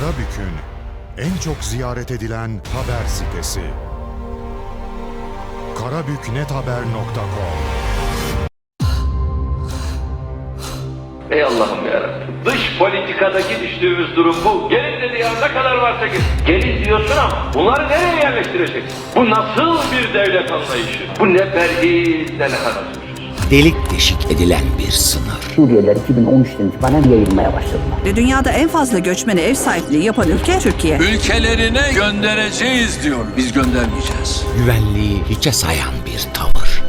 Karabük'ün en çok ziyaret edilen haber sitesi. karabüknethaber.com Ey Allah'ım yarabbim. Dış politikadaki düştüğümüz durum bu. Gelin dedi ya ne kadar varsa git. Gelin diyorsun ama bunları nereye yerleştireceksin? Bu nasıl bir devlet anlayışı? Bu ne perhiz ne lahanat. Delik deşik edilen bir sınır. Suriyeliler 2013'ten itibaren yayılmaya başladılar. Ve dünyada en fazla göçmene ev sahipliği yapan ülke Türkiye. Ülkelerine göndereceğiz diyor. Biz göndermeyeceğiz. Güvenliği hiçe sayan bir tavır.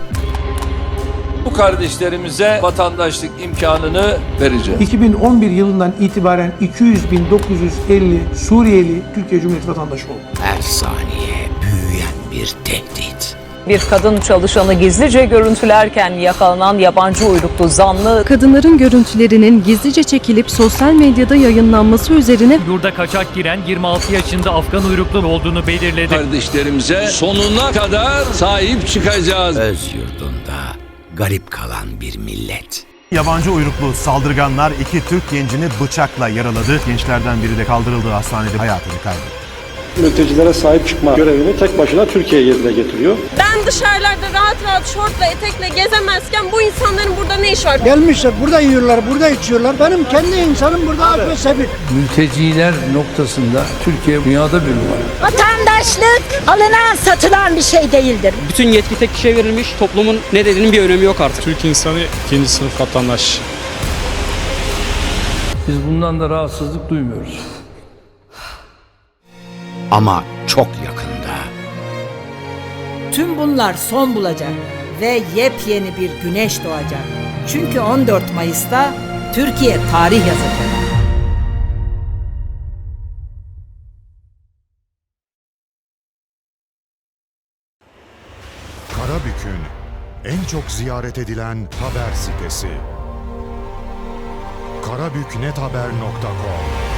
Bu kardeşlerimize vatandaşlık imkanını vereceğiz. 2011 yılından itibaren 200.950 Suriyeli Türkiye Cumhuriyeti vatandaşı oldu. Her saniye büyüyen bir tehdit. Bir kadın çalışanı gizlice görüntülerken yakalanan yabancı uyruklu zanlı Kadınların görüntülerinin gizlice çekilip sosyal medyada yayınlanması üzerine Yurda kaçak giren 26 yaşında Afgan uyruklu olduğunu belirledi. Kardeşlerimize sonuna kadar sahip çıkacağız. Öz yurdunda garip kalan bir millet. Yabancı uyruklu saldırganlar iki Türk gencini bıçakla yaraladı. Gençlerden biri de kaldırıldığı hastanede hayatını kaybetti. Mültecilere sahip çıkma görevini tek başına Türkiye yerine getiriyor. Ben dışarılarda rahat rahat şortla etekle gezemezken bu insanların burada ne iş var? Gelmişler burada yiyorlar, burada içiyorlar. Benim kendi insanım burada aç ve sefil. Mülteciler noktasında Türkiye dünyada bir numara. Vatandaşlık alınan satılan bir şey değildir. Bütün yetki tek kişiye verilmiş. Toplumun ne dediğinin bir önemi yok artık. Türk insanı ikinci sınıf vatandaş. Biz bundan da rahatsızlık duymuyoruz. Ama çok yakında Tüm bunlar son bulacak ve yepyeni bir güneş doğacak. Çünkü 14 Mayıs'ta Türkiye tarih yazacak. Karabük'ün en çok ziyaret edilen haber sitesi. karabüknethaber.com